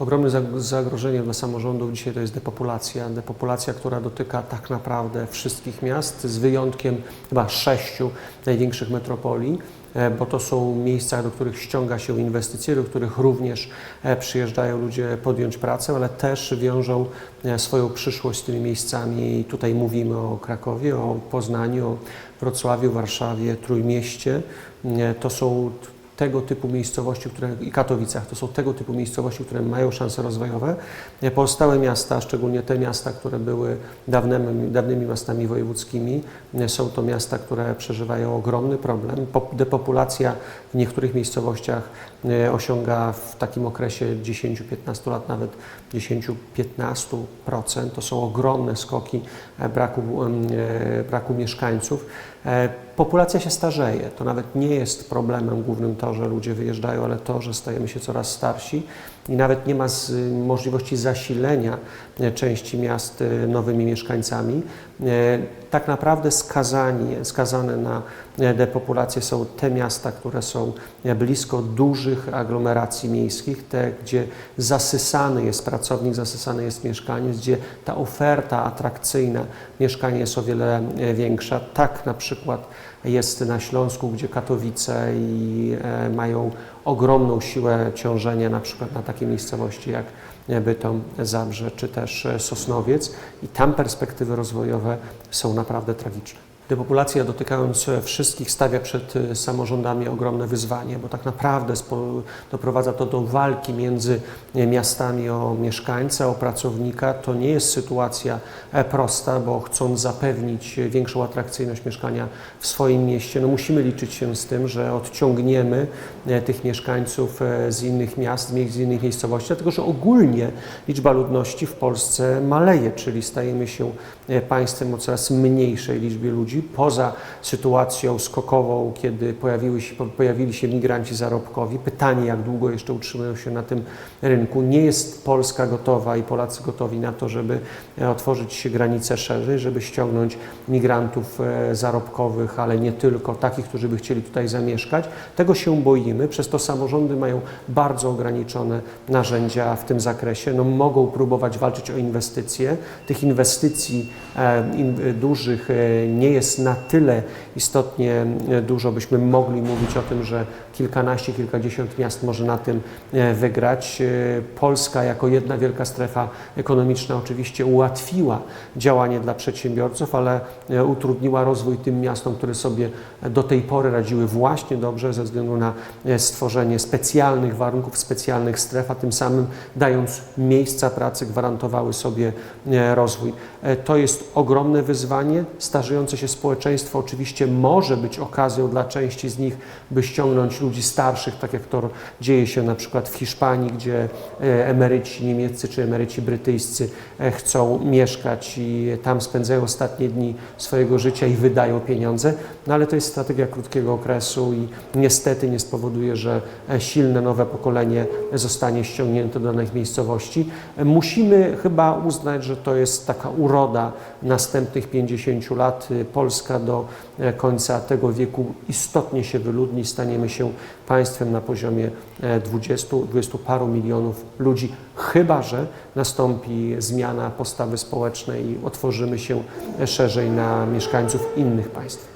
Ogromnym zag- zagrożeniem dla samorządów dzisiaj to jest depopulacja. Depopulacja, która dotyka tak naprawdę wszystkich miast, z wyjątkiem chyba sześciu największych metropolii, e, bo to są miejsca, do których ściąga się inwestycje, do których również e, przyjeżdżają ludzie podjąć pracę, ale też wiążą e, swoją przyszłość z tymi miejscami. Tutaj mówimy o Krakowie, o Poznaniu, o Wrocławiu, Warszawie, Trójmieście. To są tego typu miejscowości, które, i Katowicach, to są tego typu miejscowości, które mają szanse rozwojowe. E, Pozostałe miasta, szczególnie te miasta, które były dawnymi, dawnymi miastami wojewódzkimi, e, są to miasta, które przeżywają ogromny problem. Po- Depopulacja w niektórych miejscowościach e, osiąga w takim okresie 10-15 lat nawet 10-15%. To są ogromne skoki braku, braku mieszkańców. Populacja się starzeje. To nawet nie jest problemem głównym to, że ludzie wyjeżdżają, ale to, że stajemy się coraz starsi i nawet nie ma możliwości zasilenia e, części miast e, nowymi mieszkańcami. E, Tak naprawdę skazani, skazane na depopulację są te miasta, które są blisko dużych aglomeracji miejskich, te, gdzie zasysany jest pracownik, zasysany jest mieszkaniec, gdzie ta oferta atrakcyjna mieszkania jest o wiele większa. Tak na przykład jest na Śląsku, gdzie Katowice i mają ogromną siłę ciążenia, na przykład na takie miejscowości jak e, Bytom, Zabrze czy też e, Sosnowiec i tam perspektywy rozwojowe są naprawdę tragiczne. Depopulacja dotykając wszystkich stawia przed e, samorządami ogromne wyzwanie, bo tak naprawdę doprowadza to do walki między e, miastami o mieszkańca, o pracownika. To nie jest sytuacja e, prosta, bo chcąc zapewnić e, większą atrakcyjność mieszkania w swoim mieście, no musimy liczyć się z tym, że odciągniemy e, tych mieszkańców e, z innych miast, z innych miejscowości, dlatego że ogólnie liczba ludności w Polsce maleje, czyli stajemy się państwem o coraz mniejszej liczbie ludzi, poza sytuacją skokową, kiedy pojawiły się, po- pojawili się migranci zarobkowi. Pytanie, jak długo jeszcze utrzymują się na tym rynku. Nie jest Polska gotowa i Polacy gotowi na to, żeby e, otworzyć się granice szerzej, żeby ściągnąć migrantów e, zarobkowych, ale nie tylko, takich, którzy by chcieli tutaj zamieszkać. Tego się boimy, przez to samorządy mają bardzo ograniczone narzędzia w tym zakresie. No, mogą próbować walczyć o inwestycje. Tych inwestycji e, dużych nie jest na tyle istotnie e, dużo, byśmy mogli mówić o tym, że kilkanaście, kilkadziesiąt miast może na tym e, wygrać. E, Polska jako jedna wielka strefa ekonomiczna oczywiście ułatwiła działanie dla przedsiębiorców, ale utrudniła rozwój tym miastom, które sobie do tej pory radziły właśnie dobrze ze względu na stworzenie specjalnych warunków, specjalnych stref, a tym samym dając miejsca pracy gwarantowały sobie rozwój. To jest ogromne wyzwanie. Starzejące się społeczeństwo oczywiście może być okazją dla części z nich, by ściągnąć ludzi starszych, tak jak to dzieje się na przykład w Hiszpanii, gdzie e, emeryci niemieccy czy emeryci brytyjscy e, chcą mieszkać i tam spędzają ostatnie dni swojego życia i wydają pieniądze. No ale to jest strategia krótkiego okresu i niestety nie spowoduje, że e, silne nowe pokolenie zostanie ściągnięte do danych miejscowości. Musimy chyba uznać, że to jest taka uroda następnych 50 lat. Polska do e, końca tego wieku istotnie się wyludni, staniemy się państwem na poziomie e, 20, 20 paru milionów ludzi, chyba że nastąpi zmiana postawy społecznej i otworzymy się e, szerzej na mieszkańców innych państw.